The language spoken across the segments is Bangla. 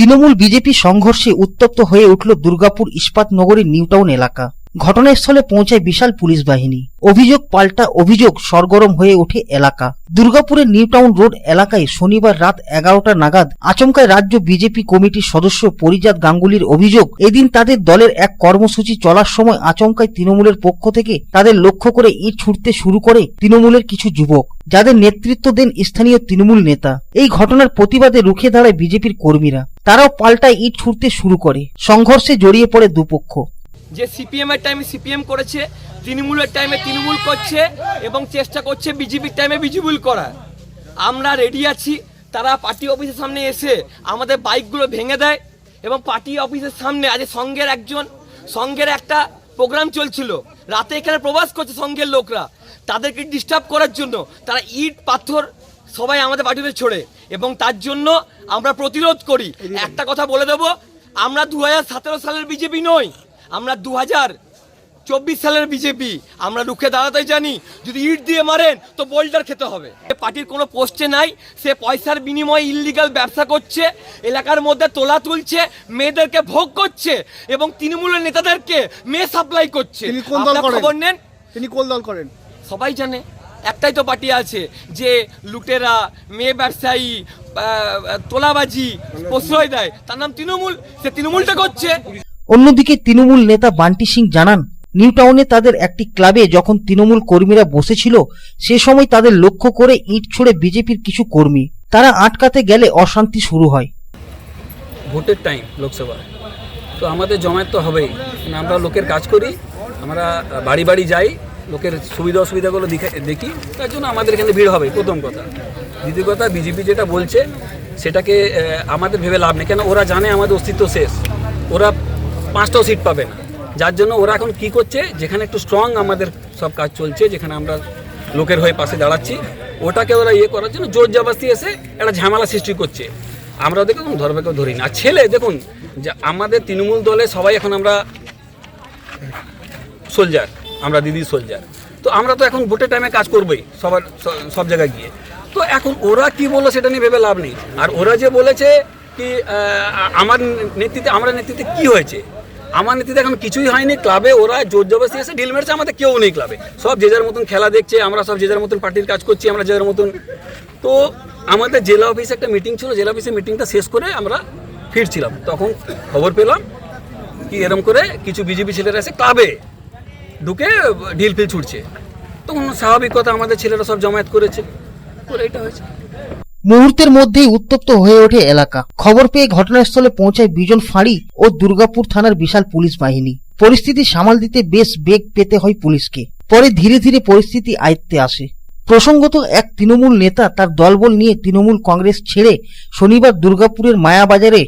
তৃণমূল বিজেপি সংঘর্ষে উত্তপ্ত হয়ে উঠল দুর্গাপুর ইস্পাত নগরীর নিউটাউন এলাকা। ঘটনাস্থলে পৌঁছায় বিশাল পুলিশ বাহিনী। অভিযোগ পাল্টা অভিযোগ সরগরম হয়ে ওঠে এলাকা। দুর্গাপুরের নিউটাউন রোড এলাকায় শনিবার রাত এগারোটা নাগাদ আচমকায় রাজ্য বিজেপি কমিটির সদস্য পরিজাত গাঙ্গুলির অভিযোগ, এদিন তাদের দলের এক কর্মসূচি চলার সময় আচমকায় তৃণমূলের পক্ষ থেকে তাদের লক্ষ্য করে ইট ছুটতে শুরু করে তৃণমূলের কিছু যুবক। যাদের নেতৃত্ব দেন স্থানীয় তৃণমূল নেতা। এই ঘটনার প্রতিবাদে রুখে দাঁড়ায় বিজেপির কর্মীরা। তারাও পাল্টায় ইট ছুটতে শুরু করে। সংঘর্ষে জড়িয়ে পড়ে দুপক্ষ। যে সিপিএম এর টাইমে সিপিএম করেছে, তৃণমূলের টাইমে তৃণমূল করছে এবং চেষ্টা করছে বিজেপির টাইমে বিজেপিল করার। আমরা রেডি আছি, তারা পার্টি অফিসের সামনে এসে আমাদের বাইকগুলো ভেঙে দেয় এবং পার্টি অফিসের সামনে আজ সঙ্গের একজন, সঙ্গের একটা প্রোগ্রাম চলছিল। রাতে এখানে প্রবাস করছে সঙ্গের লোকরা। তাদেরকে ডিস্টার্ব করার জন্য তারা ইট পাথর সবাই আমাদের পার্টিতে ছোড়ে। এবং তার জন্য আমরা প্রতিরোধ করি। একটা কথা বলে দেবো আমরা দু হাজার সতেরো সালের বিজেপি নই আমরা দু চব্বিশ সালের বিজেপি। আমরা রুখে দাঁড়াতে জানি যদি ইট দিয়ে মারেন তো বোল্ডার খেতে হবে। পার্টির কোনো পোস্টে নাই সে পয়সার বিনিময়ে ইল্লিগাল ব্যবসা করছে এলাকার মধ্যে তোলা তুলছে মেয়েদেরকে ভোগ করছে এবং তৃণমূলের নেতাদেরকে মেয়ে সাপ্লাই করছে। খবর নেন? তিনি কোন দল করেন? সবাই জানে একটাই তো পার্টি আছে যে লুটেরা মেয়ে ব্যবসায়ী তোলাবাজি প্রশ্রয় দেয় তার নাম তৃণমূল সে তৃণমূলটা করছে। অন্যদিকে তৃণমূল নেতা বান্টি সিং জানান নিউ টাউনে তাদের একটি ক্লাবে যখন তৃণমূল কর্মীরা বসেছিল সে সময় তাদের লক্ষ্য করে ইট ছুড়ে বিজেপির কিছু কর্মী। তারা আটকাতে গেলে অশান্তি শুরু হয়। ভোটের টাইম লোকসভা। তো আমাদের জমায়েত তো হবেই। মানে আমরা লোকের কাজ করি আমরা বাড়ি বাড়ি যাই লোকের সুবিধা অসুবিধাগুলো দেখে- দেখি, তার জন্য আমাদের এখানে ভিড় হবে, প্রথম কথা। দ্বিতীয় কথা, বিজেপি যেটা বলছে, সেটাকে আমাদের ভেবে লাভ নেই। কেন, ওরা জানে আমাদের অস্তিত্ব শেষ। ওরা পাঁচটাও সিট পাবে না। যার জন্য ওরা এখন কি করছে, যেখানে একটু স্ট্রং আমাদের সব কাজ চলছে, যেখানে আমরা লোকের হয়ে পাশে দাঁড়াচ্ছি, ওটাকে ওরা ইয়ে করার জন্য জোর জবাস্তি এসে একটা ঝামেলা সৃষ্টি করছে। আমরা ওদেরকে কোনো ধর্মকে ধরি না। ছেলে, দেখুন, যে আমাদের তৃণমূল দলে সবাই এখন আমরা সোলজার আমরা দিদি সোলজার তো আমরা তো এখন ভোটের টাইমে কাজ করবোই, সবার সব জায়গায় গিয়ে। তো এখন ওরা কি বলল সেটা নিয়ে ভেবে লাভ নেই। আর ওরা যে বলেছে কি আমার নেতৃত্বে, আমরা নেতৃত্বে কি হয়েছে? আমার নেতৃত্বে এখন কিছুই হয়নি। ক্লাবে ওরা জোর জবরদস্তি এসে ডিল মেরেছে, আমাদের কেউ নেই ক্লাবে। সব যে যার মতন খেলা দেখছে, আমরা সব যে যার মতন পার্টির কাজ করছি, আমরা যে যার মতন। তো আমাদের জেলা অফিসে একটা মিটিং ছিল, জেলা অফিসে মিটিংটা শেষ করে আমরা ফিরছিলাম। তখন খবর পেলাম কি, এরম করে কিছু বিজেপি ছেলেরা এসে ক্লাবে ঢুকে ঢিল ফিল ছুটছে। তখন স্বাভাবিক কথা আমাদের ছেলেরা সব জমায়েত করেছে। করে এটা হয়েছে। মুহূর্তের মধ্যেই উত্তপ্ত হয়ে ওঠে এলাকা। খবর পেয়ে ঘটনাস্থলে পৌঁছায় বিজন ফাঁড়ি ও দুর্গাপুর থানার বিশাল পুলিশ বাহিনী। পরিস্থিতি সামাল দিতে বেশ বেগ পেতে হয় পুলিশকে। পরে ধীরে ধীরে পরিস্থিতি আয়ত্তে আসে। প্রসঙ্গত এক তৃণমূল নেতা তার দলবল নিয়ে তৃণমূল কংগ্রেস ছেড়ে শনিবার দুর্গাপুরের মায়াবাজারে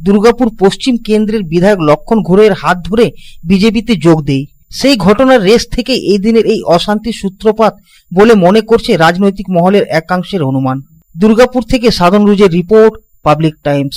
দুর্গাপুর পশ্চিম কেন্দ্রের বিধায়ক লক্ষণ ঘোরের হাত ধরে বিজেপিতে যোগ দেয়। সেই ঘটনার রেশ থেকে এই দিনের এই অশান্তির সূত্রপাত বলে মনে করছে রাজনৈতিক মহলের একাংশের অনুমান। দুর্গাপুর থেকে সাধন রুজের রিপোর্ট, পাবলিক টাইমস।